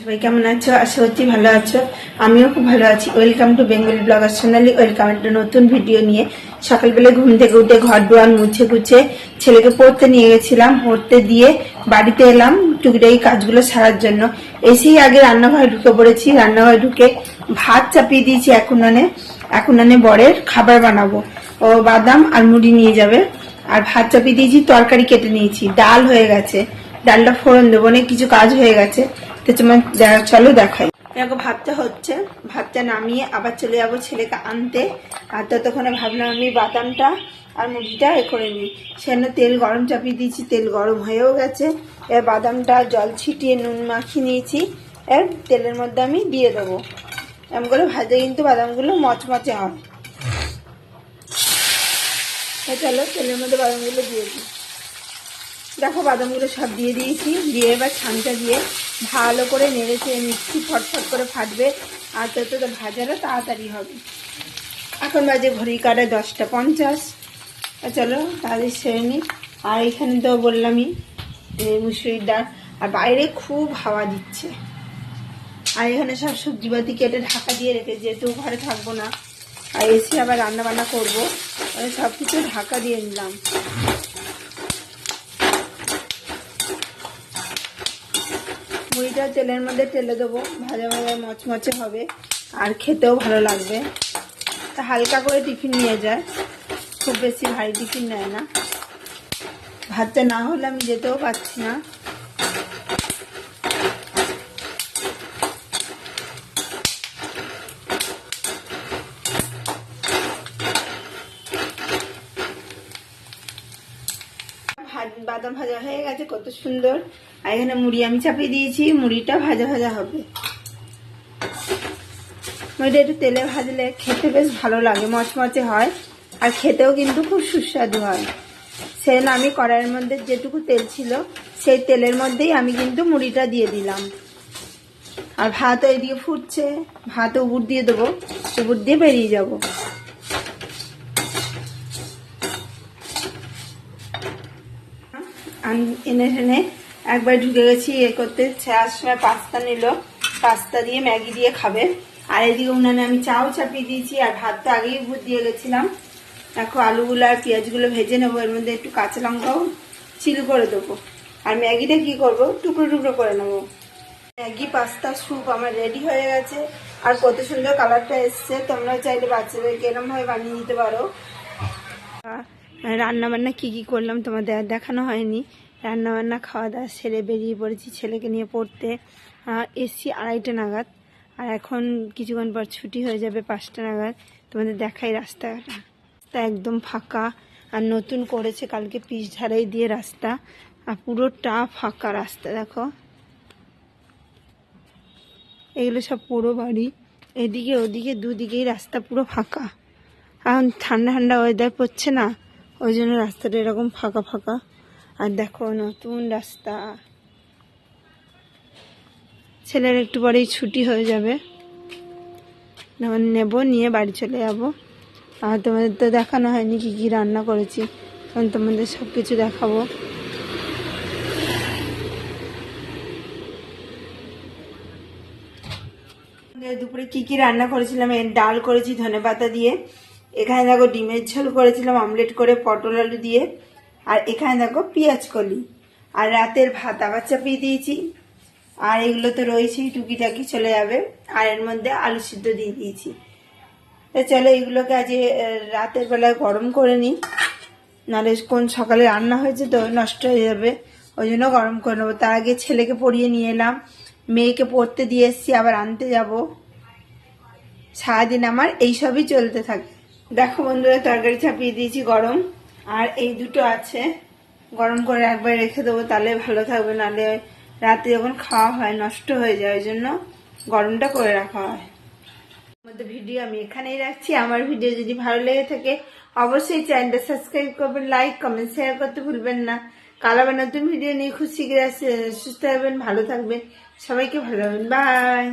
সবাই কেমন আছো? আশা করছি ভালো আছো। আমিও খুব ভালো আছি। Welcome to Bengali blogger Sonali welcome একটা নতুন ভিডিও নিয়ে। সকালবেলা ঘুম থেকে উঠে ঘর দুয়ার মুছে গুছে ছেলেকে পড়তে নিয়ে গেছিলাম। পড়তে দিয়ে বাড়িতে এলাম টুকিটাকি কাজগুলো সারার জন্য। এসেই আগে রান্নাঘরে ঢুকে পড়েছি। রান্নাঘরে ঢুকে ভাত চাপিয়ে দিয়েছি এখন আনে এখন আনে বরের খাবার বানাবো। ও বাদাম আর মুড়ি নিয়ে যাবে। আর ভাত চাপিয়ে দিয়েছি, তরকারি কেটে নিয়েছি। ডাল হয়ে গেছে। ডালটা ফোড়ন দেবো, অনেক কিছু কাজ হয়ে গেছে। তো তোমার চলো দেখাই। দেখো, ভাতটা হচ্ছে। ভাতটা নামিয়ে আবার চলে যাব ছেলেকে আনতে। আর ততক্ষণে ভাবলাম আমি বাদামটা আর মুড়িটা এ করে নিই। সেখানে তেল গরম চাপিয়ে দিয়েছি, তেল গরম হয়েও গেছে। এবার বাদামটা জল ছিটিয়ে নুন মাখিয়ে নিয়েছি। এর তেলের মধ্যে আমি দিয়ে দেবো। এমন করে ভাজে কিন্তু বাদামগুলো মচমচে হয়। চলো, তেলের মধ্যে বাদামগুলো দিয়ে দিই। দেখো, বাদামগুলো সব দিয়ে দিয়েছি। দিয়ে এবার ছানটা দিয়ে ভালো করে নেড়েছে মিক্সি ফটফট করে ফাটবে। আর তত তো ভাজাটা তাড়াতাড়ি হবে। এখন বাজে ঘড়ি কাটায় দশটা পঞ্চাশ। চলো তাদের সেরে নিই আর এখানে তো বললামই মুসুরির ডাল। আর বাইরে খুব হাওয়া দিচ্ছে। আর এখানে সব সবজিপাতি কেটে ঢাকা দিয়ে রেখে, যেহেতু ঘরে থাকব না, আর এসে আবার রান্না বান্না করব সব কিছু ঢাকা দিয়ে নিলাম। মুড়িটা তেলের মধ্যে তেলে দেবো। ভাজা ভাজা মচমচে হবে। আর খেতেও ভালো লাগবে। তা হালকা করে টিফিন নিয়ে যায়। খুব বেশি ভারী টিফিন নেয় না। ভাতটা না হলে আমি যেতেও পারছি না ভাত- বাদাম ভাজা হয়ে গেছে, কত সুন্দর। আর এখানে মুড়ি আমি চাপিয়ে দিয়েছি, মুড়িটা ভাজা ভাজা হবে। মুড়িটা একটু তেলে ভাজলে খেতে বেশ ভালো লাগে, মচমচে হয়। আর খেতেও কিন্তু খুব সুস্বাদু হয়। সেজন্য আমি কড়াইয়ের মধ্যে যেটুকু তেল ছিল, সেই তেলের মধ্যেই আমি কিন্তু মুড়িটা দিয়ে দিলাম। আর ভাতও এদিকে ফুটছে, ভাতও উপর দিয়ে দেবো উপর দিয়ে বেরিয়ে যাব। আন- এনে টেনে একবার ঢুকে গেছি এ করতে। ছেঁড়ার সময় পাস্তা নিল। পাস্তা দিয়ে ম্যাগি দিয়ে খাবে। আর এদিকে উনানে আমি চাও চাপিয়ে দিয়েছি আর ভাত তো আগেই উপর দিয়ে গেছিলাম। দেখো আলুগুলো আর পেঁয়াজগুলো ভেজে নেব, এর মধ্যে একটু কাঁচা লঙ্কাও চিল করে দেবো। আর ম্যাগিটা কি করব? টুকরো টুকরো করে নেব। ম্যাগি, পাস্তা, স্যুপ আমার রেডি হয়ে গেছে। আর কত সুন্দর কালারটা এসছে। তোমরা চাইলে বাচ্চাদেরকে এরম ভাবে বানিয়ে দিতে পারো। রান্না বান্না কি কি করলাম তোমাদের দেখানো হয়নি। রান্না বান্না খাওয়া দাওয়া সেরে বেরিয়ে পড়েছি ছেলেকে নিয়ে পড়তে। এসছি আড়াইটা নাগাদ। আর এখন কিছুক্ষণ পর ছুটি হয়ে যাবে পাঁচটা নাগাদ। তোমাদের দেখাই রাস্তাটা। রাস্তা একদম ফাঁকা। আর নতুন করেছে কালকে পিচ ঝাড়াই দিয়ে রাস্তা। আর পুরোটা ফাঁকা রাস্তা, দেখো। এগুলো সব পুরো বাড়ি। এদিকে ওদিকে দুদিকেই রাস্তা পুরো ফাঁকা। এখন ঠান্ডা ঠান্ডা ওয়েদার পড়ছে না। ওই জন্য রাস্তাটা এরকম ফাঁকা ফাঁকা। আর দেখো নতুন রাস্তা। ছেলের একটু পরেই ছুটি হয়ে যাবে। তখন নেব, নিয়ে বাড়ি চলে যাব। আর তোমাদের তো দেখানো হয়নি কি কি রান্না করেছি। তখন তোমাদের সব কিছু দেখাবো। দুপুরে কি কি রান্না করেছিলাম ডাল করেছি ধনে পাতা দিয়ে। এখানে দেখো ডিমের ঝোল করেছিলাম অমলেট করে, পটল আলু দিয়ে। আর এখানে দেখো পেঁয়াজ কলি। আর রাতের ভাত আবার চাপিয়ে দিয়েছি। আর এগুলো তো রয়েছেই, টুকিটাকি চলে যাবে। আর এর মধ্যে আলু সিদ্ধ দিয়ে দিয়েছি। তো চলো এগুলোকে আজ রাতের বেলায় গরম করে নিই। নাহলে কোন সকালে রান্না হয়েছে তো নষ্ট হয়ে যাবে। ওই জন্য গরম করে নেব। তার আগে ছেলেকে পড়িয়ে নিয়ে এলাম। মেয়েকে পড়তে দিয়ে এসছি, আবার আনতে যাব। সারাদিন আমার এইসবই চলতে থাকে। দেখো বন্ধুরা, তরকারি চাপিয়ে দিয়েছি গরম। আর এই দুটো আছে। গরম করে একবার রেখে দেবো, তাহলে ভালো থাকবে। নাহলে রাতে যখন খাওয়া হয়, নষ্ট হয়ে যায়, ওই জন্য গরমটা করে রাখা হয়। মধ্যে ভিডিও আমি এখানেই রাখছি। আমার ভিডিও যদি ভালো লেগে থাকে, অবশ্যই চ্যানেলটা সাবস্ক্রাইব করবেন লাইক কমেন্ট শেয়ার করতে ভুলবেন না। কাল আবার নতুন ভিডিও নিয়ে খুব আসছে। সুস্থ থাকবেন, ভালো থাকবেন। সবাইকে ভালো হবেন বাই